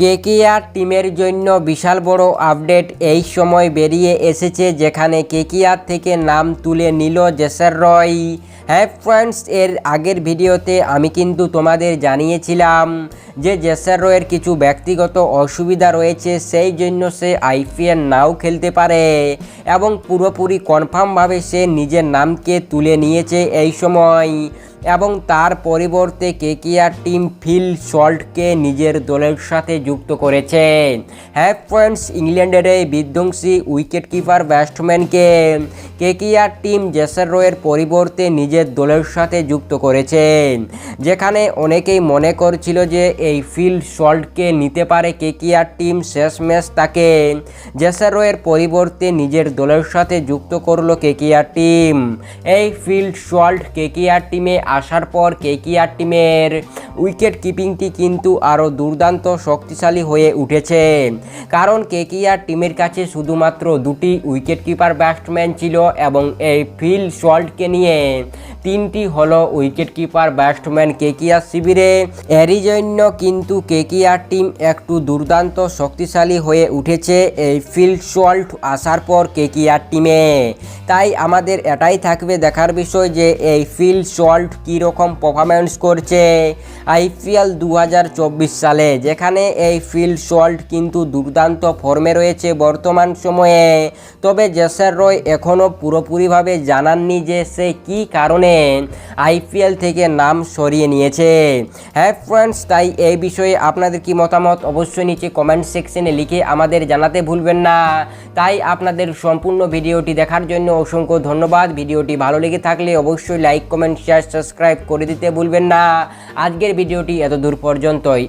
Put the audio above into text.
KKR টিমের জন্য বিশাল বড় আপডেট এই সময় বেরিয়ে এসেছে, যেখানে কেকিআর থেকে নাম তুলে নিল জেসার রয়। হ্যাঁ ফ্রেন্ডস এর আগের ভিডিওতে আমি কিন্তু তোমাদের জানিয়েছিলাম যে জেসার রয়ের কিছু ব্যক্তিগত অসুবিধা রয়েছে, সেই জন্য সে আইপিএল নাও খেলতে পারে এবং পুরোপুরি কনফার্মভাবে সে নিজের নামকে তুলে নিয়েছে এই সময়। এবং তার পরিবর্তে কে কেকিআর টিম ফিল সল্টকে নিজের দলের সাথে যুক্ত করেছে। হ্যাঁ ফ্রেন্ডস ইংল্যান্ডের এই বিধ্বংসী উইকেট কিপার ব্যাটসম্যানকে কেকিআর টিম জেসার রয়ের পরিবর্তে নিজের দলের সাথে যুক্ত করেছে। যেখানে অনেকেই মনে করছিল যে এই ফিল্ড সল্টকে নিতে পারে কেকিআর টিম শেষ ম্যাচ তাকে। জেসারোয়ের পরিবর্তে নিজের দলের সাথে যুক্ত করল কেকিআর টিম। এই ফিল্ড সল্ট কেকিআর টিমে আসার পর কেকিআর টিমের উইকেট কিপিংটি কিন্তু আরও দুর্দান্ত শক্তিশালী হয়ে উঠেছে। কারণ কেকিআর টিমের কাছে শুধুমাত্র দুটি উইকেট কিপার ব্যাটসম্যান ছিল এবং এই ফিল সল্টকে নিয়ে তিনটি হলো উইকেট কিপার ব্যাটসম্যান কেকিআর শিবিরে। এরই জন্য কিন্তু কেকিআর টিম একটু দুর্দান্ত শক্তিশালী হয়ে উঠেছে এই ফিল্ড সল্ট আসার পর কেকিআর টিমে। তাই আমাদের এটাই থাকবে দেখার বিষয় যে এই ফিল্ড সল্ট কীরকম পারফরমেন্স করছে। আইপিএল দু হাজার চব্বিশ সালে, যেখানে এই ফিল্ড সল্ট কিন্তু দুর্দান্ত ফর্মে রয়েছে বর্তমান সময়ে। তবে জেসার রয় এখনও পুরোপুরিভাবে জানাননি যে সে কী কারণে আইপিএল থেকে নাম সরিয়ে নিয়েছে। হ্যাঁ ফ্রেন্ডস তাই এই বিষয়ে আপনাদের কি মতামত? অবশ্যই নিচে কমেন্ট সেকশনে লিখে আমাদের জানাতে ভুলবেন না। তাই আপনাদের সম্পূর্ণ ভিডিওটি দেখার জন্য অসংখ্য ধন্যবাদ। ভিডিওটি ভালো লেগে থাকলে অবশ্যই লাইক, কমেন্ট শেয়ার সাবস্ক্রাইব করে দিতে ভুলবেন না। আজকের ভিডিওটি এত দূর পর্যন্তই।